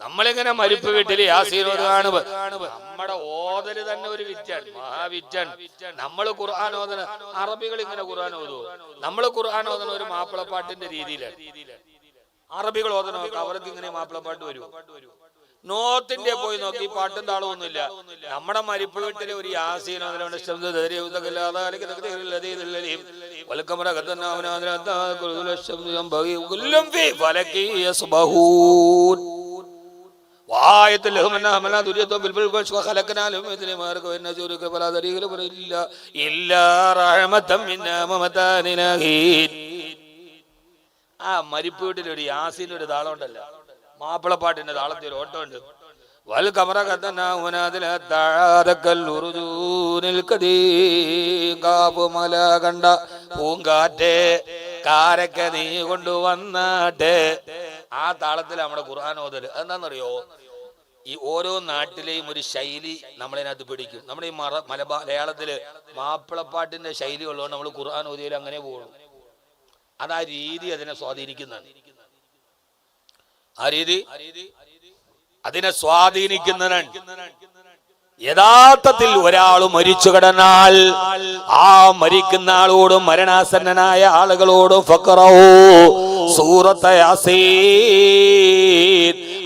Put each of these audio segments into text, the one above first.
നമ്മളിങ്ങനെ മരിപ്പ് വീട്ടിൽ യാസീനോദാണ് നമ്മുടെ ഓതൽ തന്നെ ഒരു വിറ്റാൻ മഹാവിറ്റാൻ നമ്മൾ ഖുർആൻ ഓതന അറബികൾ ഇങ്ങനെ ഖുർആൻ ഓതുവോ? നമ്മൾ ഖുർആൻ ഓതന ഒരു മാപ്പിളപ്പാട്ടിന്റെ രീതിയിലാണ് അറബികൾ ഓതന അവർക്ക് ഇങ്ങനെ മാപ്പിളപ്പാട്ട് വരും. നോത്തിന്റെ പോയി നോക്കി പാട്ടും താളമൊന്നുമില്ല. നമ്മുടെ മരിപ്പ് വീട്ടിലെ ഒരു യാസീനോ وآية لهم أنها حملنا ذريتهم بالفلك وخلقنا لهم مثل ما ركبوا إن سورك فلا ذريك لهم إلا إلا رحمة منا ومتاع حين ആ മരിപ്പ് വീട്ടിൽ ഒരു യാസീൻ്റെ ഒരു താളം ഉണ്ടല്ലോ മാപ്പിളപ്പാട്ടിന്റെ താളത്തിൽ ഒരു ഓട്ടം ഉണ്ട് വൽ കമറ മല കണ്ട പൂങ്കാറ്റ് കാരക്ക നീ കൊണ്ടുവന്നാട്ടെ ആ താളത്തിൽ നമ്മുടെ ഖുർആൻ ഓതൽ എന്താണെന്നറിയോ ഈ ഓരോ നാട്ടിലെയും ഒരു ശൈലി നമ്മളതിനകത്ത് പിടിക്കും. നമ്മുടെ ഈ മറ മലബാ മലയാളത്തിൽ മാപ്പിളപ്പാട്ടിന്റെ ശൈലി ഉള്ളതുകൊണ്ട് നമ്മൾ ഖുർആൻ ഓതിയിൽ അങ്ങനെ പോകും അത് ആ രീതി അതിനെ സ്വാധീനിക്കുന്നതാണ് ആ രീതി അതിനെ സ്വാധീനിക്കുന്നതാണ് യഥാർത്ഥത്തിൽ ഒരാൾ മരിച്ചു കിടന്നാൽ ആ മരിക്കുന്ന ആളോടും മരണാസന്നനായ ആളുകളോടും ഫക്കറവോ സൂറത്ത് യാസീൻ.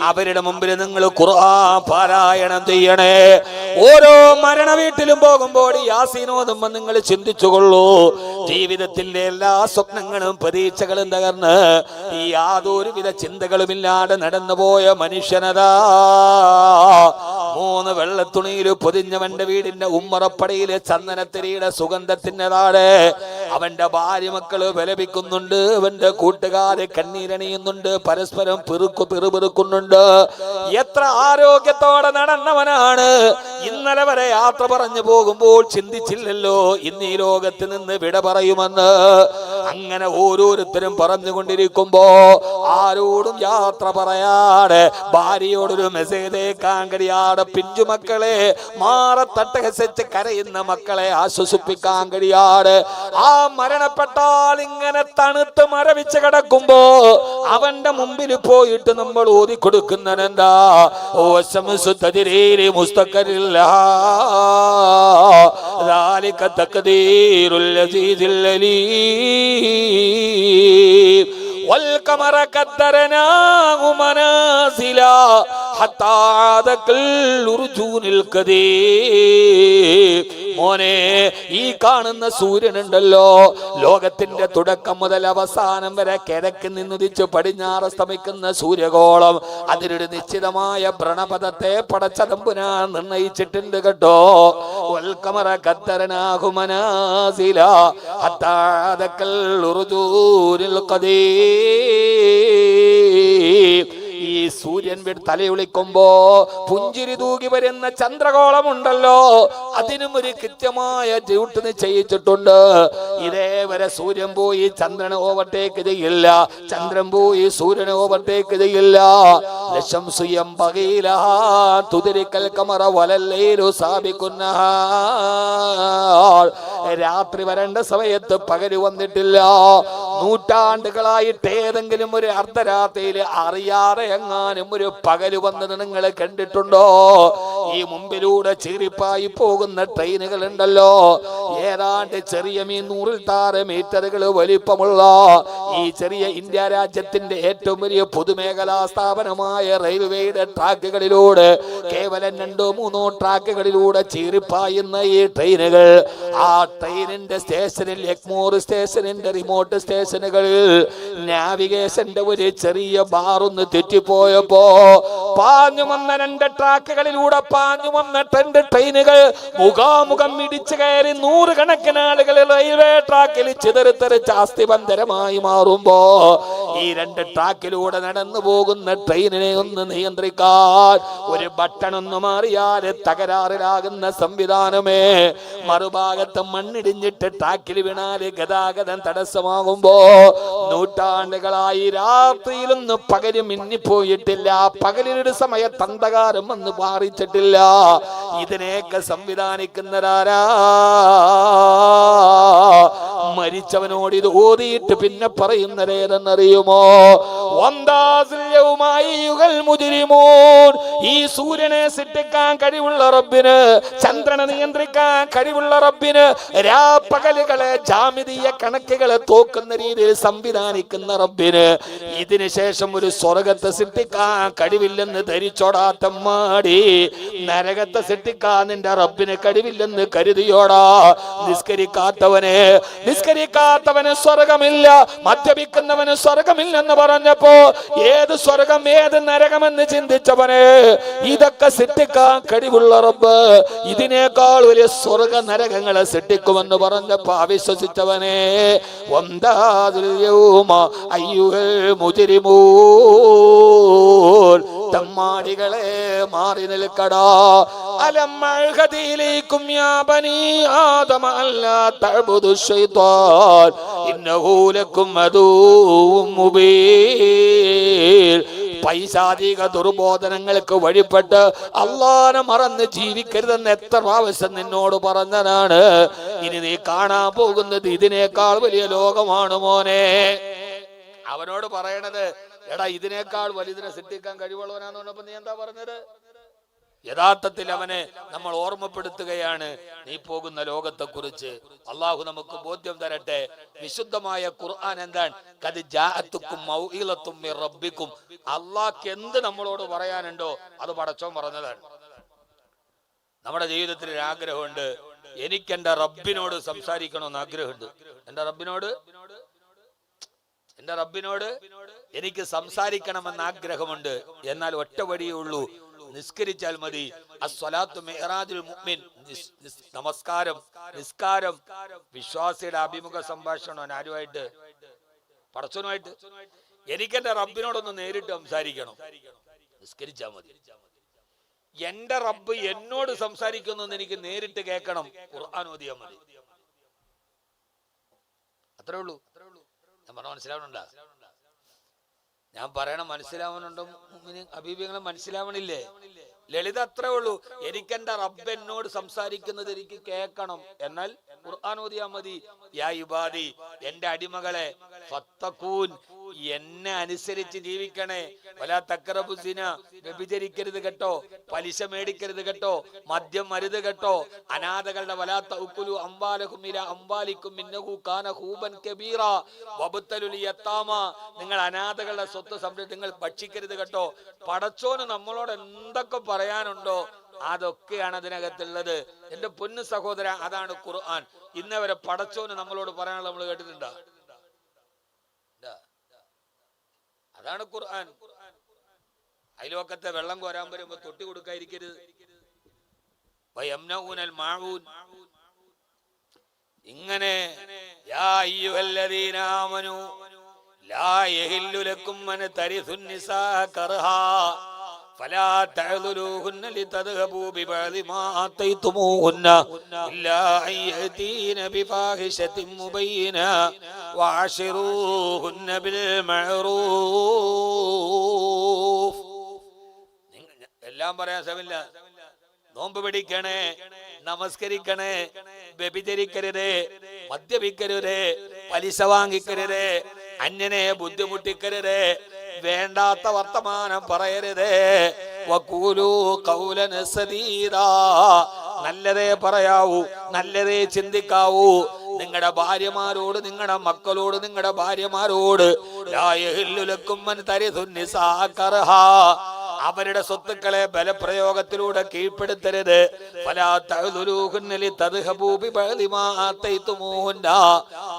അവരുടെ മുമ്പിൽ നിങ്ങൾ ഖുർആൻ പാരായണം ചെയ്യണേ. ഓരോ മരണ വീട്ടിലും പോകുമ്പോൾ യാസീനോദുമ്പോ നിങ്ങൾ ചിന്തിച്ചുകൊള്ളൂ. ജീവിതത്തിന്റെ എല്ലാ സ്വപ്നങ്ങളും പ്രതീക്ഷകളും തകർന്ന് യാതൊരുവിധ ചിന്തകളുമില്ലാതെ നടന്നുപോയ മനുഷ്യനതാ. മൂന്ന് വെള്ളത്തുണിയിൽ പൊതിഞ്ഞവന്റെ വീടിന്റെ ഉമ്മറപ്പടിയിലെ ചന്ദനത്തിരിയുടെ സുഗന്ധത്തിന്റെ താഴെ അവന്റെ ഭാര്യ മക്കൾ വിലപിക്കുന്നുണ്ട് അവന്റെ കൂട്ടുകാര് കണ്ണീരണിയുന്നുണ്ട് പരസ്പരം പെറുക്കു പെറുപെറുക്കുന്നുണ്ട്. എത്ര ആരോഗ്യത്തോടെ നടന്നവനാണ്. ഇന്നലെ വരെ യാത്ര പറഞ്ഞു പോകുമ്പോൾ ചിന്തിച്ചില്ലല്ലോ ഇന്ന് ഈ ലോകത്ത് നിന്ന് വിട പറയുമെന്ന്. അങ്ങനെ ഓരോരുത്തരും പറഞ്ഞുകൊണ്ടിരിക്കുമ്പോ ആരോടും യാത്ര പറയാതെ ഭാര്യയോടൊരു മെസ്സേജ് കഴിയാതെ പിഞ്ചുമക്കളെ മാറത്തട്ടഹസിച്ച് കരയുന്ന മക്കളെ ആശ്വസിപ്പിക്കാൻ കഴിയാതെ ആ മരണപ്പെട്ടാൽ ഇങ്ങനെ തണുത്ത് മരവിച്ച് കിടക്കുമ്പോ അവന്റെ മുമ്പിൽ പോയിട്ട് നമ്മൾ ഓതി കൊടുക്കുന്നതെന്താ ഓ ശംസു തതിരേരി മുസ്തക്കരില്ല ذلك تقدير العزيز العليم والقمر قدرناه منازلا حتى عاد كالأرجون القديم മോനെ ഈ കാണുന്ന സൂര്യനുണ്ടല്ലോ ലോകത്തിന്റെ തുടക്കം മുതൽ അവസാനം വരെ കിഴക്ക് നിന്നുദിച്ച് പടിഞ്ഞാറ് സ്തമിക്കുന്ന സൂര്യഗോളം അതിനൊരു നിശ്ചിതമായ വ്രണപഥത്തെ പടച്ചതമ്പുനാൻ നിർണയിച്ചിട്ടുണ്ട് കേട്ടോ വൽക്കമറ കത്തരനാകുമനാസില ഹത്താദക്കൽ ഉറുദൂരിൽ ഖദീം ഈ സൂര്യൻ തലയൊളിക്കുമ്പോ പുഞ്ചിരി തൂകി വരുന്ന ചന്ദ്രകോളമുണ്ടല്ലോ. അതിനും ഒരു കൃത്യമായ ഡ്യൂട്ട് നിശ്ചയിച്ചിട്ടുണ്ട്. ഇതേവരെ സൂര്യൻ പോയി ചന്ദ്രൻ ഓവർടേക്ക് ചെയ്യില്ല. ചന്ദ്രൻ പോയി സൂര്യൻ ഓവർടേക്ക് ചെയ്യില്ല. ലക്ഷം സുയം പകയില. തുതിരിക്കൽ കമറ വലല്ലേലു സ്ഥാപിക്കുന്ന രാത്രി വരേണ്ട സമയത്ത് പകരു വന്നിട്ടില്ല. നൂറ്റാണ്ടുകളായിട്ട് ഏതെങ്കിലും ഒരു അർദ്ധരാത്രിയിൽ അറിയാതെ എങ്ങാനും ഒരു പകൽ വന്നത് നിങ്ങൾ കണ്ടിട്ടുണ്ടോ? ഈ മുമ്പിലൂടെ ചീറിപ്പായി പോകുന്ന ട്രെയിനുകൾ ഉണ്ടല്ലോ ഏതാണ്ട് ചെറിയ മീൻ നൂറിൽ താറ് മീറ്ററുകൾ വലിപ്പമുള്ള ഈ ചെറിയ ഇന്ത്യ രാജ്യത്തിന്റെ ഏറ്റവും വലിയ പൊതുമേഖലാ സ്ഥാപനമായ റെയിൽവേയുടെ ട്രാക്കുകളിലൂടെ കേവലം രണ്ടോ മൂന്നോ ട്രാക്കുകളിലൂടെ ചീറിപ്പായുന്ന ഈ ട്രെയിനുകൾ ആ ട്രെയിനിന്റെ സ്റ്റേഷനിൽ എക്മോർ സ്റ്റേഷനിന്റെ റിമോട്ട് സ്റ്റേഷനുകളിൽ നാവിഗേഷന്റെ ഒരു ചെറിയ ബാറൊന്ന് തെറ്റിപ്പോയപ്പോ പാഞ്ഞു വന്ന രണ്ട് ട്രാക്കുകളിലൂടെ പാഞ്ഞു വന്ന രണ്ട് ട്രെയിനുകൾ മുഖാമുഖം ഇടിച്ചു കയറി നൂറുകണക്കിന് ആളുകൾ റെയിൽവേ ട്രാക്കിൽ ചിതറിത്തെറിച്ച് അസ്ഥിബന്ധരമായി മാറുമ്പോ ഈ രണ്ട് ട്രാക്കിലൂടെ നടന്നു പോകുന്ന ട്രെയിനിനെ ഒന്ന് നിയന്ത്രിക്കാൻ ഒരു ബട്ടൺ ഒന്ന് മാറിയാൽ തകരാറിലാകുന്ന സംവിധാനമേ. മറുഭാഗത്ത് മണ്ണിടിഞ്ഞിട്ട് ടാക്കിൽ വീണാൽ ഗതാഗതം തടസ്സമാകുമ്പോ നൂറ്റാണ്ടുകളായി രാത്രിയിലൊന്നും പകൽ മിന്നിപ്പോയിട്ടില്ല. പകലിനൊരു സമയത്ത് അന്ധകാരം വന്ന് മാറിച്ചിട്ടില്ല ഇതിനെയൊക്കെ സംവിധാനിക്കുന്നതാരാ മരിച്ചവനോട് ഇത് ഓതിയിട്ട് പിന്നെ പറയുന്നത് ഈ സൂര്യനെ സൃഷ്ടിക്കാൻ കഴിവുള്ള റബ്ബിന് ചന്ദ്രനെ നിയന്ത്രിക്കാൻ കഴിവുള്ള റബ്ബിന് രാപ്പകലുകളെ ജാമിതീയ കണക്കുകളെ തോക്കുന്ന രീതിയിൽ സംവിധാനിക്കുന്ന റബ്ബിന്. ഇതിന് ശേഷം ഒരു സ്വർഗത്തെ സൃഷ്ടിക്കാൻ കഴിവില്ലെന്ന് ധരിച്ചോടാത്ത മാടി നരകത്തെ സൃഷ്ടിക്കാൻ നിന്റെ റബ്ബിന് കഴിവില്ലെന്ന് കരുതിയോടാ. നിസ്കരിക്കാത്തവനെ നിസ്കരിക്കാത്തവന് സ്വർഗമില്ല മദ്യപിക്കുന്നവന് സ്വർഗമില്ലെന്ന് പറഞ്ഞപ്പോ ഏത് സ്വർഗം ഏത് നരകമെന്ന് ചിന്തിച്ചവനെ ഇതൊക്കെ സൃഷ്ടിക്കാൻ കഴിവുള്ള റബ്ബ്. ഇതിനേക്കാൾ വലിയ സ്വർഗ നരകങ്ങളെ സൃഷ്ടിക്കുമെന്ന് പറഞ്ഞപ്പോ അവിശ്വസിച്ചവനെ തമ്മാടികളെ മാറി നിൽക്കടാ. അലമ്മഴകതിയിലേക്കും യാ ബനി ആദമ അല്ലാ തഅബുദു ശൈത്താൻ. ഇന്നഹു ലക്കും അദൂവും മുബീൻ. പൈശാചിക ദുർബോധനങ്ങൾക്ക് വഴിപ്പെട്ട് അള്ളാനെ മറന്ന് ജീവിക്കരുതെന്ന് എത്ര പ്രാവശ്യം നിന്നോട് പറഞ്ഞതാണ്. ഇനി നീ കാണാൻ പോകുന്നത് ഇതിനേക്കാൾ വലിയ ലോകമാണ് മോനെ. അവനോട് പറയണത് എടാ ഇതിനേക്കാൾ വലുതിനെ സൃഷ്ടിക്കാൻ കഴിവുള്ളവനാന്ന് പറഞ്ഞപ്പോ നീ എന്താ പറഞ്ഞത്? യഥാർത്ഥത്തിൽ അവനെ നമ്മൾ ഓർമ്മപ്പെടുത്തുകയാണ് നീ പോകുന്ന ലോകത്തെ കുറിച്ച് അള്ളാഹു നമുക്ക് ബോധ്യം തരട്ടെ. വിശുദ്ധമായ ഖുർആൻ എന്താണ്? കത് ജാഅത്തുക്കും മൗഇലത്തും റബ്ബിക്കും. അള്ളാഹ്ക്ക് എന്ത് നമ്മളോട് പറയാനുണ്ടോ അത് പടച്ചോൻ പറഞ്ഞതാണ്. നമ്മുടെ ജീവിതത്തിൽ ഒരു ആഗ്രഹമുണ്ട്. എനിക്ക് എന്റെ റബ്ബിനോട് സംസാരിക്കണമെന്ന് ആഗ്രഹമുണ്ട്. എന്റെ റബ്ബിനോട്? എന്റെ റബ്ബിനോട്? എനിക്ക് സംസാരിക്കണമെന്ന് ആഗ്രഹമുണ്ട്. എന്നാൽ ഒറ്റ വഴിയേ ഉള്ളൂ. നിസ്കരിച്ചാൽ മതി. മുഅ്മിൻ. നമസ്കാരം. നിസ്കാരം. വിശ്വാസിയുടെ അഭിമുഖ സംഭാഷണം ആരുമായിട്ട്? പടച്ചനുമായിട്ട് എനിക്ക് എന്റെ റബ്ബിനോടൊന്ന് നേരിട്ട് സംസാരിക്കണം. നിസ്കരിച്ചാൽ മതി. എന്റെ റബ്ബ് എന്നോട് സംസാരിക്കുന്നു എനിക്ക് നേരിട്ട് കേൾക്കണം. ഖുർആൻ മതി. അത്രേ ഉള്ളൂ. ഞാൻ പറഞ്ഞ ഞാൻ പറയണം മനസ്സിലാവണുണ്ടോ? അഭിപ്രായങ്ങളെ മനസ്സിലാവണില്ലേ? ലളിത അത്രേ ഉള്ളൂ. എനിക്ക് എന്റെ റബ്ബ് എന്നോട് സംസാരിക്കുന്നത് എനിക്ക് കേൾക്കണം. എന്നാൽ ഖുർആൻ ഓതിയാ മതി. യാ ഇബാദി എന്റെ അടിമകളെ എന്നെ അനുസരിച്ച് ജീവിക്കണേ. വലാ തക്കറബുസിന വ്യഭിചരിക്കരുത് കേട്ടോ. പലിശ മേടിക്കരുത് കേട്ടോ. മദ്യം മരുത് കേട്ടോ. അനാഥകളുടെ വലാ ഉക്കുലു അംബാലഹും ഇല അംബാലിക്കും ഇന്നഹു കാന ഹൂബൻ കബീറ. വബുത്തലുലി എത്താമ നിങ്ങൾ അനാഥകളുടെ സ്വത്ത് സംരക്ഷ നിങ്ങൾ ഭക്ഷിക്കരുത് കേട്ടോ. പടച്ചോന് നമ്മളോട് എന്തൊക്കെ പറയാനുണ്ടോ അതൊക്കെയാണ് അതിനകത്തുള്ളത്. എന്റെ പൊന്നു സഹോദര അതാണ് ഖുർആൻ. ഇന്നവരെ പടച്ചോന് നമ്മളോട് പറയാനുള്ള നമ്മൾ കേട്ടിട്ടുണ്ടോ? അതാണ് ഖുർആൻ. അയൽവക്കത്തെ വെള്ളം കോരാൻ വരുമ്പോ തൊട്ടി കൊടുക്കാതിരിക്കരുത്. ഇങ്ങനെ യാ അയ്യുഹല്ലദീന ലാ യഹില്ലു ലക്കും അൻ കർഹാ. فلا تعذلوهن لتذهبوا ببعض ما آتيتموهن إلا أن يأتين بفاحشة مبينة وعاشروهن بالمعروف നിങ്ങ- എല്ലാം പറയാൻ സമയമില്ല നോമ്പ് പിടിക്കണേ നമസ്കരിക്കണേ വ്യഭിചരിക്കരുത് മദ്യപിക്കരുത് പലിശ വാങ്ങിക്കരുത് അന്യനെ ബുദ്ധിമുട്ടിക്കരുത് വേണ്ടാത്ത വർത്തമാനം പറയരുതേ. വക്കൂലു കൗലന സദീദാ നല്ലതേ പറയാവൂ നല്ലതേ ചിന്തിക്കാവൂ. നിങ്ങളുടെ ഭാര്യമാരോട് നിങ്ങളുടെ മക്കളോട് നിങ്ങളുടെ ഭാര്യമാരോട് ലായഹില്ലുലക്കും യഹില്ലു ലക്കും മൻ തരിദുൻ നിസാ കർഹാ. അവരുടെ സ്വത്തുക്കളെ ബലപ്രയോഗത്തിലൂടെ കീഴ്പ്പെടുത്തരുത്.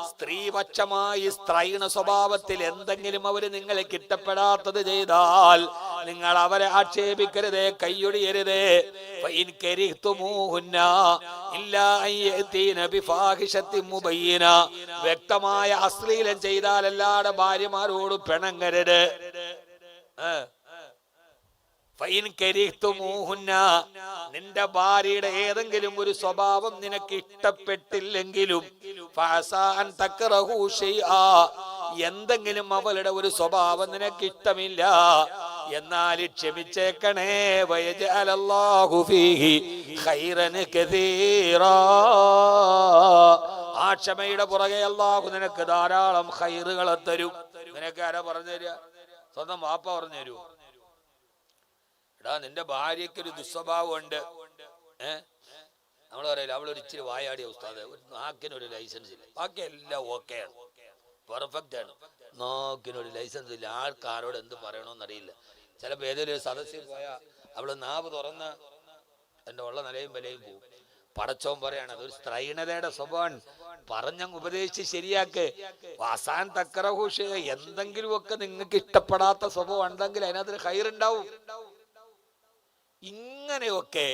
സ്ത്രീപക്ഷമായി സ്ത്രൈണ സ്വഭാവത്തിൽ എന്തെങ്കിലും അവർ നിങ്ങളെ കിട്ടപ്പെടാത്തത് ചെയ്താൽ നിങ്ങൾ അവരെ ആക്ഷേപിക്കരുത് മുബയ്യിന. വ്യക്തമായ അശ്ലീലം ചെയ്താൽ എല്ലാടെ ഭാര്യമാരോട് പിണങ്ങരുത് ഏ ഫൈൻ കരിഹ്തുമൂഹുന്ന. നിന്റെ ഭാര്യയുടെ ഏതെങ്കിലും ഒരു സ്വഭാവം നിനക്ക് ഇഷ്ടപ്പെട്ടില്ലെങ്കിലും. എന്തെങ്കിലും അവളുടെ ഒരു സ്വഭാവം നിനക്ക് ഇഷ്ടമില്ല എന്നാൽ ക്ഷമിച്ചേക്കണേ ആ ക്ഷമയുടെ പുറകെ അല്ലാഹു നിനക്ക് ധാരാളം ഖൈറുകളെ തരും. നിനക്ക് ആരാ പറഞ്ഞു തരിക സ്വന്തം വാപ്പ പറഞ്ഞു തരൂ എടാ നിന്റെ ഭാര്യയ്ക്ക് ഒരു ദുസ്വഭാവമുണ്ട്. ഏ? നമ്മൾ പറയില്ല അവളൊരു ഇച്ചിരി വായാടിയ ഉസ്താദ്. ഒരു നാക്കിനൊരു ലൈസൻസ് ഇല്ല. ബാക്കി എല്ലാം ഓക്കെ ആണ്. പെർഫെക്റ്റ് ആണ്. നാക്കിനൊരു ലൈസൻസ് ഇല്ല. ആൾക്കാരോട് എന്ത് പറയണോന്നറിയില്ല. ചിലപ്പോൾ ഏതെങ്കിലും സദസ്സിൽ പോയാൽ അവൾ നാവ് തുറന്ന് എന്റെ ഉള്ള നിലയും വിലയും പോകും പടച്ചോൻ പറയാണ് അതൊരു സ്ത്രൈണതയുടെ സ്വഭാവം പറഞ്ഞങ്ങ് ഉപദേശിച്ച് ശരിയാക്ക്. വാസാൻ തക്കറഹൂഷ എന്തെങ്കിലുമൊക്കെ നിങ്ങൾക്ക് ഇഷ്ടപ്പെടാത്ത സ്വഭാവം ഉണ്ടെങ്കിൽ അതിനകത്ത് ഹൈറുണ്ടാവും. ഇങ്ങനെയൊക്കെ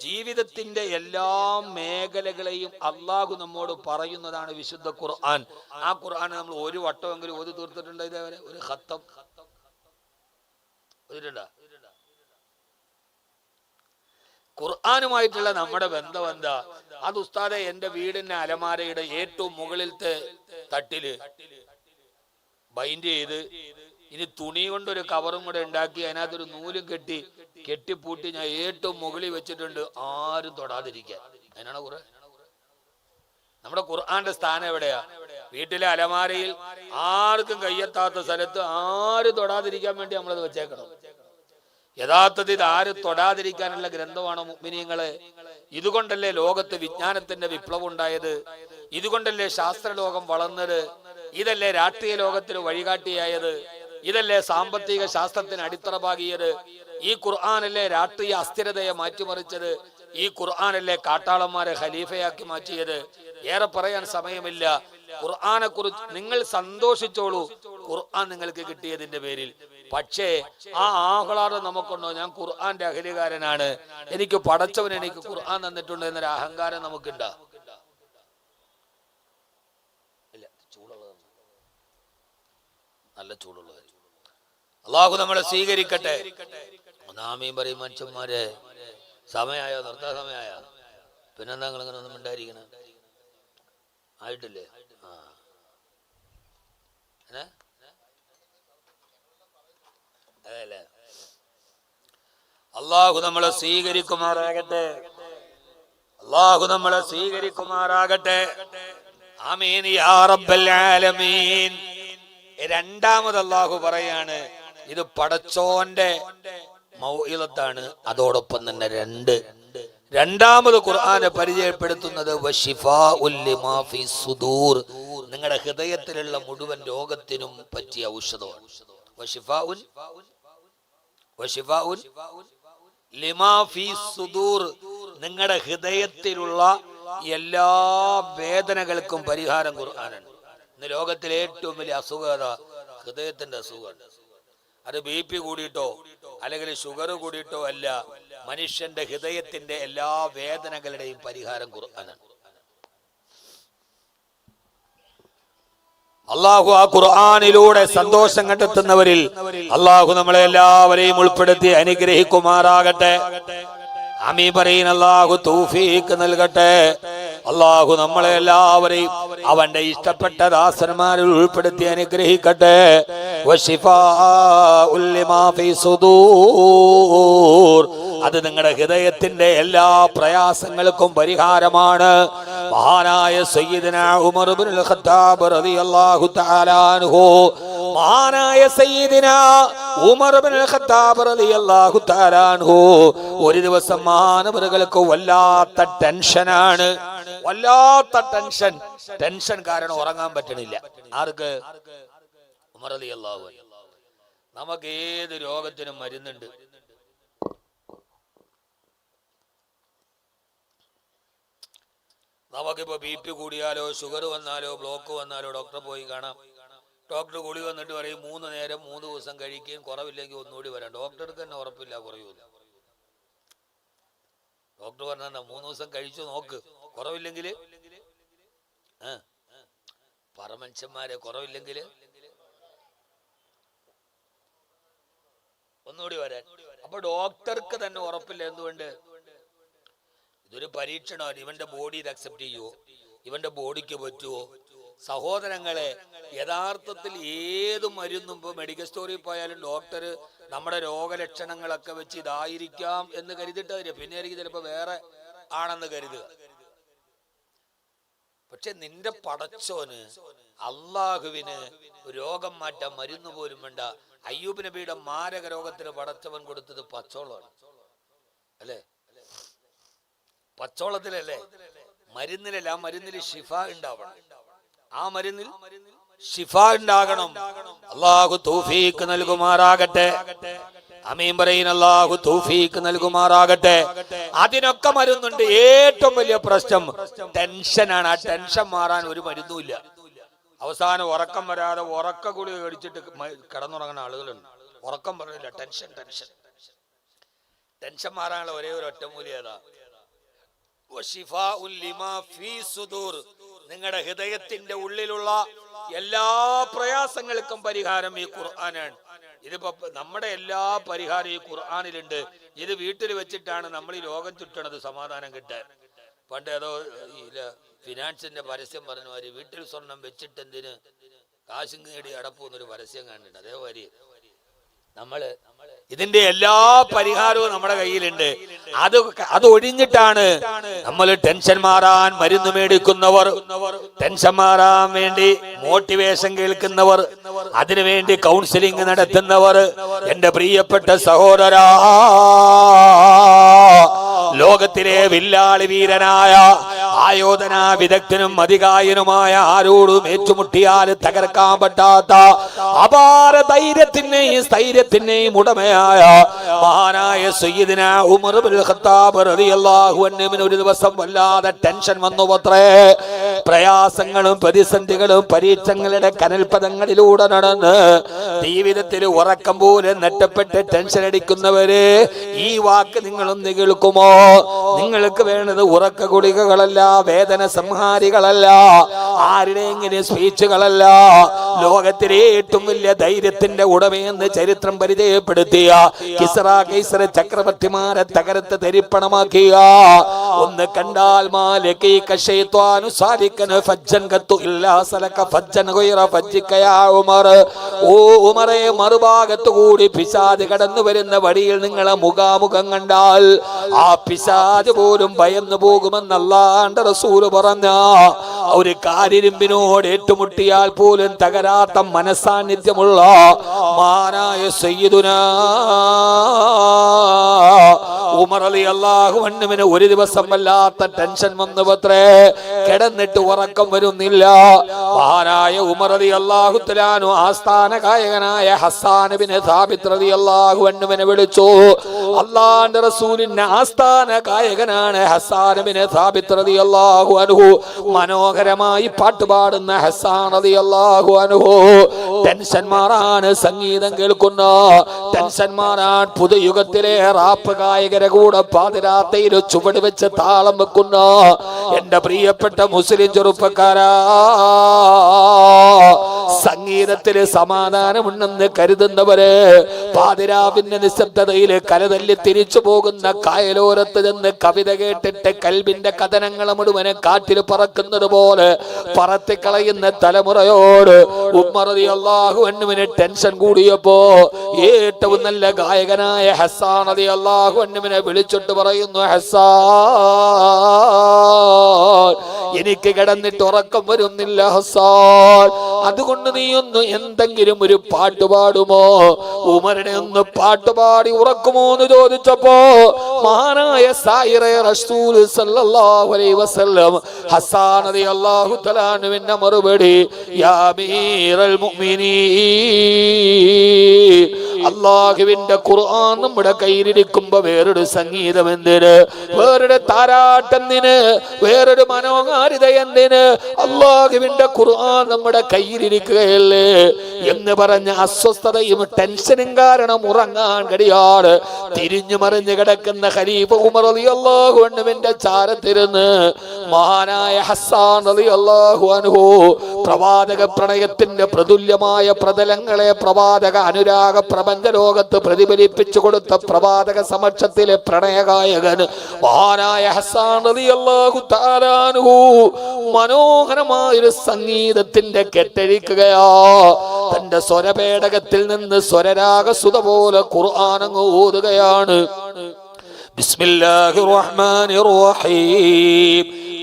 ജീവിതത്തിന്റെ എല്ലാ മേഖലകളെയും അള്ളാഹു നമ്മോട് പറയുന്നതാണ് വിശുദ്ധ ഖുർആൻ. ആ ഖുർആൻ നമ്മൾ ഒരു വട്ടമെങ്കിലും ഓതി തീർത്തിട്ടുണ്ട് ഇതേവരെ? ഒരു ഹത്തം ഖുർആാനുമായിട്ടുള്ള നമ്മുടെ ബന്ധം എന്താ? അത് ഉസ്താദെ എന്റെ വീടിന്റെ അലമാരയുടെ ഏറ്റവും മുകളിലത്തെ തട്ടിൽ ബൈൻഡ് ചെയ്ത് ഇനി തുണി കൊണ്ടൊരു കവറും കൂടെ ഉണ്ടാക്കി അതിനകത്തൊരു നൂലും കെട്ടി കെട്ടിപ്പൂട്ടി ഞാൻ ഏറ്റവും മുകളിൽ വെച്ചിട്ടുണ്ട് ആരും തൊടാതിരിക്കാൻ. അതിനാണ് കുറെ? നമ്മുടെ ഖുർആന്റെ സ്ഥാനം എവിടെയാ? വീട്ടിലെ അലമാരയിൽ ആർക്കും കയ്യെത്താത്ത സ്ഥലത്ത് ആരും തൊടാതിരിക്കാൻ വേണ്ടി നമ്മളത് വെച്ചേക്കണം. യഥാർത്ഥത്തിൽ ഇത് ആര് തൊടാതിരിക്കാനുള്ള ഗ്രന്ഥമാണ് മുഗ്മിനിയങ്ങളെ ഇതുകൊണ്ടല്ലേ ലോകത്ത് വിജ്ഞാനത്തിന്റെ വിപ്ലവം ഉണ്ടായത് ഇതുകൊണ്ടല്ലേ ശാസ്ത്രലോകം വളർന്നത്? ഇതല്ലേ രാഷ്ട്രീയ ലോകത്തിന് വഴികാട്ടിയായത്? ഇതല്ലേ സാമ്പത്തിക ശാസ്ത്രത്തിന് അടിത്തറ പാകിയത് ഈ ഖുർആാനല്ലേ രാഷ്ട്രീയ അസ്ഥിരതയെ മാറ്റിമറിച്ചത്? ഈ ഖുർആാനല്ലേ കാട്ടാളന്മാരെ ഖലീഫയാക്കി മാറ്റിയത്? ഏറെ പറയാൻ സമയമില്ല. ഖുർആാനെ കുറിച്ച് നിങ്ങൾ സന്തോഷിച്ചോളൂ. ഖുർആൻ നിങ്ങൾക്ക് കിട്ടിയതിന്റെ പേരിൽ. പക്ഷേ ആ ആഹ്ലാദം നമുക്കുണ്ടോ? ഞാൻ ഖുർആന്റെ അഖിലുകാരനാണ്. എനിക്ക് പടച്ചവൻ എനിക്ക് ഖുർആൻ തന്നിട്ടുണ്ട് എന്നൊരു അഹങ്കാരം നമുക്കുണ്ടോ? നല്ല ചൂടുള്ളത് അള്ളാഹു നമ്മളെ സ്വീകരിക്കട്ടെ. ഒന്നാമീൻ പറയും മനുഷ്യന്മാരെ സമയമായോ നിർത്താൻ സമയായോ? പിന്നെന്താ നിങ്ങൾ ഇങ്ങനെ ഒന്നും ഉണ്ടായിരിക്കണ ആയിട്ടില്ലേ? ആ? അതല്ലേ? അള്ളാഹു നമ്മളെ സ്വീകരിക്കുമാറാകട്ടെ. അള്ളാഹു നമ്മളെ സ്വീകരിക്കുമാറാകട്ടെ. ആമീൻ യാ റബ്ബൽ ആലമീൻ. രണ്ടാമത് അള്ളാഹു പറയാണ് ഇത് പടച്ചോന്റെ മൗഇലത്താണ്. അതോടൊപ്പം തന്നെ രണ്ട്. രണ്ടാമത് ഖുർആനെ പരിചയപ്പെടുത്തുന്നത് സുദൂർ. നിങ്ങളുടെ ഹൃദയത്തിലുള്ള മുഴുവൻ രോഗത്തിനും പറ്റിയ ഔഷധമാണ്. നിങ്ങളുടെ ഹൃദയത്തിലുള്ള എല്ലാ വേദനകൾക്കും പരിഹാരം ഖുർആനാണ്. ഇന്ന് ലോകത്തിലെ ഏറ്റവും വലിയ അസുഖത ഹൃദയത്തിന്റെ അസുഖമാണ്. അത് ബി പി കൂടിയിട്ടോ അല്ലെങ്കിൽ ഷുഗർ കൂടിയിട്ടോ അല്ല മനുഷ്യന്റെ ഹൃദയത്തിന്റെ എല്ലാ വേദനകളുടെയും പരിഹാരം ഖുർആനാണ്. അള്ളാഹു ആ ഖുർആാനിലൂടെ സന്തോഷം കണ്ടെത്തുന്നവരിൽ അള്ളാഹു നമ്മളെ എല്ലാവരെയും ഉൾപ്പെടുത്തി അനുഗ്രഹിക്കുമാറാകട്ടെ. അമീ പറയുന്ന അള്ളാഹു തൂഫീക്ക് നൽകട്ടെ. അള്ളാഹു നമ്മളെ എല്ലാവരെയും അവന്റെ ഇഷ്ടപ്പെട്ട ദാസന്മാരിൽ ഉൾപ്പെടുത്തി അനുഗ്രഹിക്കട്ടെ. അത് നിങ്ങളുടെ ഹൃദയത്തിന്റെ എല്ലാ പ്രയാസങ്ങൾക്കും പരിഹാരമാണ്. മഹാനായ സയ്യിദന ഉമർ ഖത്താബ് മഹാനായ ഉമർ ഖത്താബ് ഒരു ദിവസം മാനവറുകൾക്ക് വല്ലാത്ത ടെൻഷനാണ്. വല്ലാത്ത ടെൻഷൻ. ടെൻഷൻ കാരണം ഉറങ്ങാൻ പറ്റണില്ല. ആർക്ക്? നമുക്ക് ഏത് രോഗത്തിനും മരുന്നുണ്ട്. നമുക്കിപ്പോ ബി പി കൂടിയാലോ ഷുഗർ വന്നാലോ ബ്ലോക്ക് വന്നാലോ ഡോക്ടറെ പോയി കാണാം. ഡോക്ടർ ഗുളി വന്നിട്ട് പറയും മൂന്ന് നേരം മൂന്ന് ദിവസം കഴിക്കുകയും കുറവില്ലെങ്കിൽ ഒന്നുകൂടി വരാം. ഡോക്ടർക്ക് തന്നെ ഉറപ്പില്ല കുറയൂല. ഡോക്ടർ പറഞ്ഞ മൂന്ന് ദിവസം കഴിച്ചു നോക്ക്. കുറവില്ലെങ്കിൽ പറമനുഷ്യന്മാരെ കുറവില്ലെങ്കിൽ ഒന്നുകൂടി വരാൻ. അപ്പൊ ഡോക്ടർക്ക് തന്നെ ഉറപ്പില്ല. എന്തുകൊണ്ട്? ഇതൊരു പരീക്ഷണമാണ്. ഇവന്റെ ബോഡി ഇത് അക്സെപ്റ്റ് ചെയ്യുവോ? ഇവന്റെ ബോഡിക്ക് പറ്റുവോ? സഹോദരങ്ങളെ യഥാർത്ഥത്തിൽ ഏത് മരുന്നും ഇപ്പൊ മെഡിക്കൽ സ്റ്റോറിൽ പോയാലും ഡോക്ടർ നമ്മുടെ രോഗലക്ഷണങ്ങളൊക്കെ വെച്ച് ഇതായിരിക്കാം എന്ന് കരുതിയിട്ട് തരും പിന്നെ ചിലപ്പോ വേറെ ആണെന്ന് കരുതുക. പക്ഷെ നിന്റെ പടച്ചോന് അള്ളാഹുവിന് രോഗം മാറ്റാൻ മരുന്ന് പോലും വേണ്ട. അയ്യൂബ് നബിയുടെ മാരക രോഗത്തിന് പടച്ചവൻ കൊടുത്തത് പച്ചോളാണ് അല്ലേ? പച്ചോളത്തിലല്ലേ മരുന്നിലല്ല ആ മരുന്നിൽ ഷിഫ ഉണ്ടാവണം. ആ മരുന്നിൽ ഷിഫ ഉണ്ടാകണം. അള്ളാഹു തൂഫീക്ക് നൽകുമാറാകട്ടെ. അമീൻ പറയുന്ന അള്ളാഹു തൗഫീക്ക് നൽകുമാറാകട്ടെ. അതിനൊക്കെ മരുന്നുണ്ട്. ഏറ്റവും വലിയ പ്രശ്നം ടെൻഷനാണ് ആ ടെൻഷൻ മാറാൻ ഒരു മരുന്നുമില്ല അവസാനം ഉറക്കം വരാതെ ഉറക്ക ഗുളിക കഴിച്ചിട്ട് മ- കിടന്നുറങ്ങുന്ന ആളുകളുണ്ട്. ഉറക്കം പറഞ്ഞില്ല ടെൻഷൻ ടെൻഷൻ ടെൻഷൻ മാറാനുള്ള ഒരേ ഒരു ഒറ്റമൂലി ഏതാ. നിങ്ങളുടെ ഹൃദയത്തിന്റെ ഉള്ളിലുള്ള എല്ലാ പ്രയാസങ്ങൾക്കും പരിഹാരം ഈ ഖുർആനാണ്. ഇതിപ്പോ നമ്മുടെ എല്ലാ പരിഹാരം ഈ ഖുർആാനിലുണ്ട്. ഇത് വീട്ടിൽ വെച്ചിട്ടാണ് നമ്മൾ ഈ ലോകം ചുറ്റണത് സമാധാനം കിട്ടാൻ. പണ്ട് ഏതോ ഫിനാൻസിന്റെ പരസ്യം പറഞ്ഞ മാതിരി വീട്ടിൽ സ്വർണം വെച്ചിട്ട് എന്തിന് കാശും നേടി അടപ്പൂന്നൊരു പരസ്യം കണ്ടിട്ടുണ്ട്. അതേമാതിരി. നമ്മൾ ഇതിന്റെ എല്ലാ പരിഹാരവും നമ്മുടെ കയ്യിലുണ്ട്. അത് അത് ഒഴിഞ്ഞിട്ടാണ് നമ്മൾ ടെൻഷൻ മാറാൻ മരുന്ന് മേടിക്കുന്നവർ. ടെൻഷൻ മാറാൻ വേണ്ടി മോട്ടിവേഷൻ കേൾക്കുന്നവർ. അതിനുവേണ്ടി കൗൺസിലിംഗ് നടത്തുന്നവർ. എന്റെ പ്രിയപ്പെട്ട സഹോദരാ ലോകത്തിലെ വില്ലാളി വീരനായ ആയോധന വിദഗ്ധനും അധികായനുമായ ആരോടും ഏറ്റുമുട്ടിയാൽ തകർക്കാൻ പറ്റാത്ത അപാര ധൈര്യത്തിന്റെയും സ്ഥൈര്യത്തിന്റെയും ഉടമയായ മഹാനായ സയ്യിദിന ഉമർ ഖത്താബ് റളിയല്ലാഹു ഒരു ദിവസം വല്ലാതെ ടെൻഷൻ വന്നു പത്രേ പ്രയാസങ്ങളും പ്രതിസന്ധികളും പരീക്ഷങ്ങളുടെ കനൽപദങ്ങളിലൂടെ നടന്ന് ജീവിതത്തിൽ ഉറക്കം പോലെ നെട്ടപ്പെട്ട് ടെൻഷൻ അടിക്കുന്നവര് ഈ വാക്ക് നിങ്ങളൊന്ന് കേൾക്കുമോ? നിങ്ങൾക്ക് വേണ്ടത് ഉറക്ക ഗുളികകളല്ല വേദന സംഹാരികളല്ല ആരുടെയെങ്കിലും സ്പീച്ചുകളല്ല. ലോകത്തിലെ ഏറ്റവും വലിയ ധൈര്യത്തിന്റെ ഉടമയെന്ന് ചരിത്രം പരിചയപ്പെടുത്തിയ കിസറ കൈസറ ചക്രവർത്തിമാരെ തകരത്ത് ധരിപ്പണമാക്കിയ ഒന്ന് കണ്ടാൽ മാലിക ശൈത്വാനു സാലിക്കന് ഫജ്ജൻ കത്തു. ഇല്ലാ സലക ഫജ്ജൻ ഫജ്ജിക്കയാ ഉമർ. ഓ ഉമറെ മറുഭാഗത്തു കൂടി പിശാദ് കടന്നു വരുന്ന വഴിയിൽ നിങ്ങളെ മുഖാമുഖം കണ്ടാൽ ആ പിശാദ് പോലും ഭയന്നു പോകുമെന്നല്ലാണ്ട് റസൂൽ പറഞ്ഞ ഒരു കാരിരുമ്പിനോട് ഏറ്റുമുട്ടിയാൽ പോലും തകരാത്ത മനസാന്നിധ്യമുള്ള മാനായ സയ്യിദുന ഉമർ അലി അള്ളാഹു അണ്ണുവിന് ഒരു ദിവസം വല്ലാത്ത ടെൻഷൻ വന്നു പത്രേ കിടന്നിട്ട് ഉറക്കം വരുന്നില്ല. മഹാനായ ഉമർ അലി അള്ളാഹു തലാനു ആസ്ഥാന ഗായകനായ സാബിത്ത് റളി അള്ളാഹു അണ്ണുവിനെ വിളിച്ചു. അള്ളാന്റെ റസൂലിന്റെ ആസ്ഥാന ഗായകനാണ് ഹസാൻ ബിൻ സാബിത്ത് റളിയല്ലാഹു അള്ളാഹു അൻഹു. മനോഹരമായി പാട്ടുപാടുന്ന ഹസാൻ റളിയല്ലാഹു അള്ളാഹു ടെൻഷൻമാരാണ് സംഗീതം കേൾക്കുന്ന. ടെൻഷൻമാരാണ് പുതുയുഗത്തിലെ റാപ്പ് ഗായകരെ കൂടെ പാതിരാത്തയിൽ ചുവട് വെച്ച് താളം വെക്കുന്ന എന്റെ പ്രിയപ്പെട്ട മുസ്ലിം ചെറുപ്പക്കാരാ. സംഗീതത്തിന് സമാധാനമുണ്ടെന്ന് കരുതുന്നവര് പാതിരാവിന്റെ നിശബ്ദതയിൽ കലതല്ലി തിരിച്ചു പോകുന്ന കായലോരത്ത് നിന്ന് കവിത കേട്ടിട്ട് കൽബിന്റെ കഥനങ്ങൾ മുഴുവനെ കാറ്റിൽ പറക്കുന്നത് പോലെ പറത്തിക്കളയുന്ന തലമുറയോട് ഉമ്മറതി അള്ളാഹു അണ്ണുവിന് ടെൻഷൻ കൂടിയപ്പോ ഏറ്റവും നല്ല ഗായകനായ ഹസാൻ അതി അള്ളാഹു അണ്ണുവിനെ വിളിച്ചിട്ട് പറയുന്നു ഹസാൻ എനിക്ക് കിടന്നിട്ട് ഉറക്കം വരുന്നില്ല ഹസാൻ. അതുകൊണ്ട് നീ ഒന്ന് എന്തെങ്കിലും ഒരു പാട്ട് പാടുമോ? ഉമരനെ ഒന്ന് പാട്ട് പാടി ഉറക്കുമോ എന്ന് ചോദിച്ചപ്പോ മഹാനായ ഹസാൻ മറുപടി യാമീറൽ മുഅ്മിനീ അള്ളാഹുവിന്റെ ഖുർആൻ നമ്മുടെ കയ്യിലിരിക്കുമ്പോ വേറൊരു സംഗീതം എന്തിന്? വേറൊരു താരാട്ടെന്തിന്? വേറൊരു മനോഹാരിത എന്തിന്? അള്ളാഹുവിന്റെ ഖുർആൻ നമ്മുടെ കയ്യിലിരിക്കുകയല്ലേ? എന്ന് പറഞ്ഞ അസ്വസ്ഥതയും ടെൻഷനും കാരണം ഉറങ്ങാൻ കഴിയാറ് തിരിഞ്ഞു മറിഞ്ഞു കിടക്കുന്ന ഖലീഫ ഉമർ റളിയല്ലാഹു അൻഹുവിന്റെ ചാരത്തിരുന്ന് മഹാനായ ഹസ്സാൻ അള്ളാഹു അൻഹു പ്രവാചക പ്രണയത്തിന്റെ പ്രതുല്യമായ പ്രതലങ്ങളെ പ്രവാചക അനുരാഗ പ്രപഞ്ച ലോകത്ത് പ്രതിഫലിപ്പിച്ചു കൊടുത്ത പ്രവാചക സമക്ഷത്തിലെ പ്രണയഗായകന് മഹാനായ മനോഹരമായൊരു സംഗീതത്തിന്റെ കെട്ടഴിക്കുകയാ. തന്റെ സ്വരപേടകത്തിൽ നിന്ന് സ്വരരാഗ സുത പോലെ ഖുർആാനങ്ങ് ഓതുകയാണ്. ബിസ്മില്ലാഹിർ റഹ്മാനിർ റഹീം.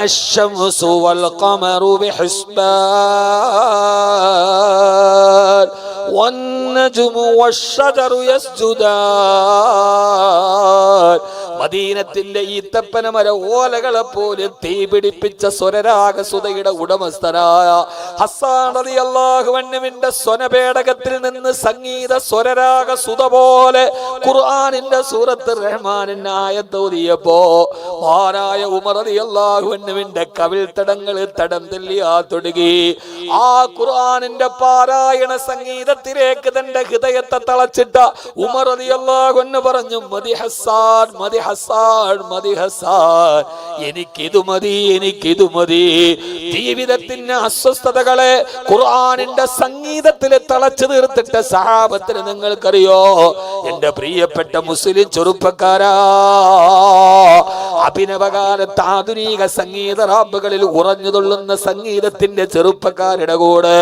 الشمس والقمر بحسبان والنجم والشجر يسجدان മദീനത്തിന്റെ ഈത്തപ്പന മര ഓലകളെ പോലെ തീ പിടിപ്പിച്ച സ്വരരാഗസുതയുടെ ഉടമസ്ഥനായ ഹസ്സാൻ അലി അള്ളാഹുവണ്ണുവിന്റെ സ്വനപേടകത്തിൽ നിന്ന് സംഗീത സ്വരരാഗ സുത പോലെ ഖുർആാനിന്റെ സൂറത്ത് റഹ്മാനിന്റെ ആയത്തോതിയപ്പോ മഹാനായ ഉമർ അലി അള്ളാഹുവണ്ണുവിന്റെ കവിൽ തടങ്ങൾ തടം തെല്ലിയാ തൊടുകി. ആ ഖുർആാനിന്റെ പാരായണ സംഗീതത്തിലേക്ക് തന്റെ ഹൃദയത്തെ തളച്ചിട്ട ഉമർ അലി പറഞ്ഞു മതി ഹസാൻ മതി ഹസാൻ മതി ഹസാൻ എനിക്കിതു മതി എനിക്കിതു മതി. ജീവിതത്തിന്റെ അസ്വസ്ഥതകളെ ഖുർആാനിന്റെ സംഗീതത്തിൽ തളച്ചു തീർത്തിട്ട സഹാബത്തിന് നിങ്ങൾക്കറിയോ? എന്റെ പ്രിയപ്പെട്ട മുസ്ലിം ചെറുപ്പക്കാരാ അഭിനവകാലത്ത് ആധുനിക സംഗീത റാബുകളിൽ ഉറഞ്ഞു തുള്ളുന്ന സംഗീതത്തിന്റെ ചെറുപ്പക്കാരുടെ കൂടെ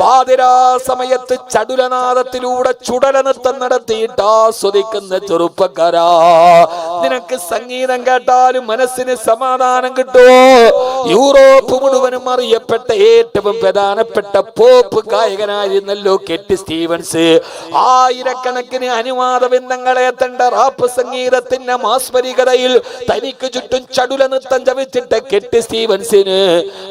പാതിരാ സമയത്ത് ചടുലനാദത്തിലൂടെ ചുടല നൃത്തം നടത്തിയിട്ട് ആസ്വദിക്കുന്ന ചെറുപ്പക്കാരാ. നിനക്ക് സംഗീതം കേട്ടാലും മനസ്സിന് സമാധാനം കിട്ടുമോ യൂറോപ്പ് മുഴുവനും അറിയപ്പെട്ട ഏറ്റവും പ്രധാനപ്പെട്ട പോപ്പ് ഗായകനായിരുന്നല്ലോ കെട്ടി സ്റ്റീവൻസ്. ആയിരക്കണക്കിന് അനുവാദ ബന്ധങ്ങളെ തന്റെ റാപ്പ് സംഗീതത്തിന്റെ മാസ്മരികതയിൽ തനിക്ക് ചുറ്റും ചടുല നൃത്തം ചവിച്ചിട്ട് കെട്ടി സ്റ്റീവൻസിന്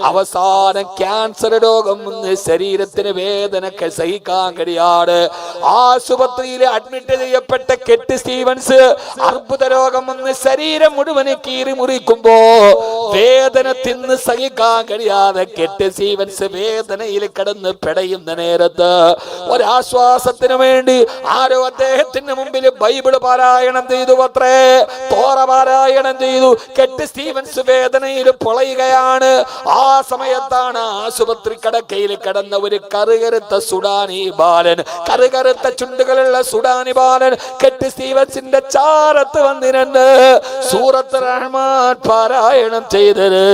അവസാനം ക്യാൻസർ രോഗം വന്ന് ശരീരത്തിന് വേദന സഹിക്കാൻ കഴിയാണ്. ആശുപത്രിയിൽ അഡ്മിറ്റ് ചെയ്യപ്പെട്ട കെറ്റ് സ്റ്റീവൻസ് അർബുദ രോഗം വന്ന് ശരീരം മുഴുവൻ കീറി മുറിക്കുമ്പോ വേദന തിന്ന് സഹിക്കാൻ കഴിയാതെ കെറ്റ് സ്റ്റീവൻസ് വേദനയിൽ കിടന്ന് പിടയുന്ന നേരത്ത് ഒരാശ്വാസത്തിന് വേണ്ടി ആരോ അദ്ദേഹത്തിന് മുമ്പിൽ ബൈബിൾ പാരായണം ചെയ്തു അത്രേ. തോറ പാരായണം ചെയ്തു. കെറ്റ് സ്റ്റീവൻസ് വേദനയിൽ പൊളയുകയാണ്. ആ സമയത്താണ് ആശുപത്രി കടക്കയിൽ കിടന്ന ഒരു കറുകരുത്ത സുഡാനി ബാലൻ. കറുകരുത്ത ചുണ്ടുകളുള്ള സുഡാനി ബാലൻ കെട്ടി സ്റ്റീവൻസിന്റെ ചാരത്ത് വന്നിരുന്ന് സൂറത്ത് റഹ്മാൻ പാരായണം ചെയ്തത്.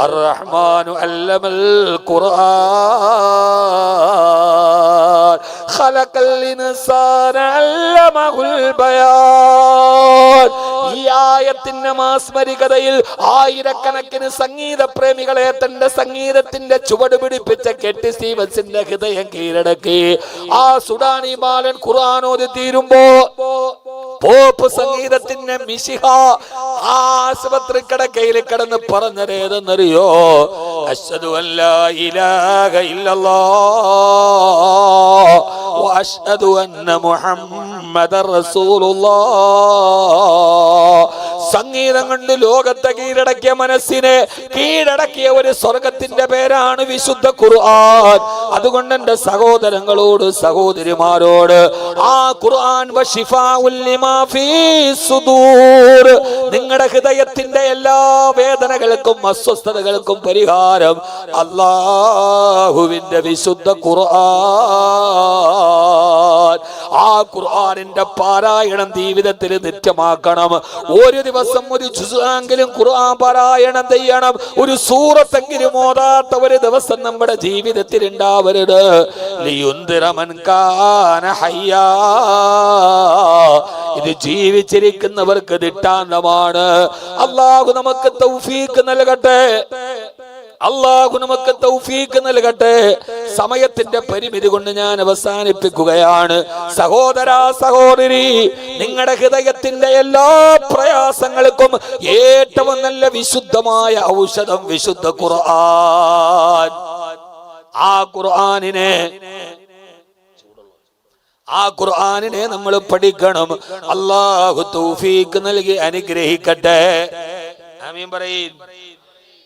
അർ റഹ്മാനു അല്ലമൽ ഖുർആൻ. ഖലഖൽ ഇൻസാന علمه البيان ഈ ആയത്തിന്റെ മാസ്മരികതയിൽ ആയിരക്കണക്കിന് സംഗീത പ്രേമികളെ തന്റെ സംഗീതത്തിന്റെ ചുവട് പിടിപ്പിച്ച കെട്ടി സ്റ്റീവൻസിന്റെ ഹൃദയം കീഴടക്കി. ആ സുഡാനി ബാലൻ ഖുർആാനോതി തീരുമ്പോ പോപ്പ് സംഗീതത്തിന്റെ മിശിഹ ആ ആശുപത്രി കിടക്കയിൽ കിടന്ന് പറഞ്ഞത് ഏതെന്നറിയോ ഇലാകയില്ലല്ലോ وأشهد أن محمد رسول الله. സംഗീതം ലോകത്തെ കീഴടക്കിയ മനസ്സിനെ കീഴടക്കിയ ഒരു സ്വർഗത്തിന്റെ പേരാണ് വിശുദ്ധ ഖുർആൻ. അതുകൊണ്ട് എന്റെ സഹോദരങ്ങളോട് സഹോദരിമാരോട് ആ ഖുർആൻ നിങ്ങളുടെ ഹൃദയത്തിന്റെ എല്ലാ വേദനകൾക്കും അസ്വസ്ഥതകൾക്കും പരിഹാരം അള്ളാഹുവിന്റെ വിശുദ്ധ ഖുർആൻ. ആ ഖുർആനിന്റെ പാരായണം ജീവിതത്തിൽ നിത്യമാക്കണം. ഒരു ദിവസം ഒരു ജുസുവാങ്കിലും ഖുർആൻ പാരായണം ചെയ്യണം. ഒരു സൂറത്തെങ്കിലും ഓതാത്ത ഒരു ദിവസം നമ്മുടെ ജീവിതത്തിൽ ഉണ്ടാവരുത്. ഇത് ജീവിച്ചിരിക്കുന്നവർക്ക് ദിട്ടാന്തമാണ്. അള്ളാഹു നമുക്ക് തൗഫീക്ക് നൽകട്ടെ. അള്ളാഹു നമുക്ക് തൗഫീക്ക് നൽകട്ടെ. സമയത്തിന്റെ പരിമിതി കൊണ്ട് ഞാൻ അവസാനിപ്പിക്കുകയാണ്. സഹോദര സഹോദരി നിങ്ങളുടെ ഹൃദയത്തിന്റെ എല്ലാ പ്രയാസങ്ങൾക്കും ഏറ്റവും നല്ല വിശുദ്ധമായ ഔഷധം വിശുദ്ധ ഖുർആൻ. ആ ഖുർആനിനെ ആ ഖുർആാനിനെ നമ്മൾ പഠിക്കണം. അള്ളാഹു തൂഫീക്ക് നൽകി അനുഗ്രഹിക്കട്ടെ. ആമീൻ പറയും.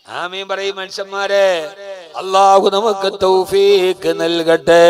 ആമീൻ പറയും മനുഷ്യന്മാരെ. അള്ളാഹു നമുക്ക് തൗഫീക്ക് നൽകട്ടെ.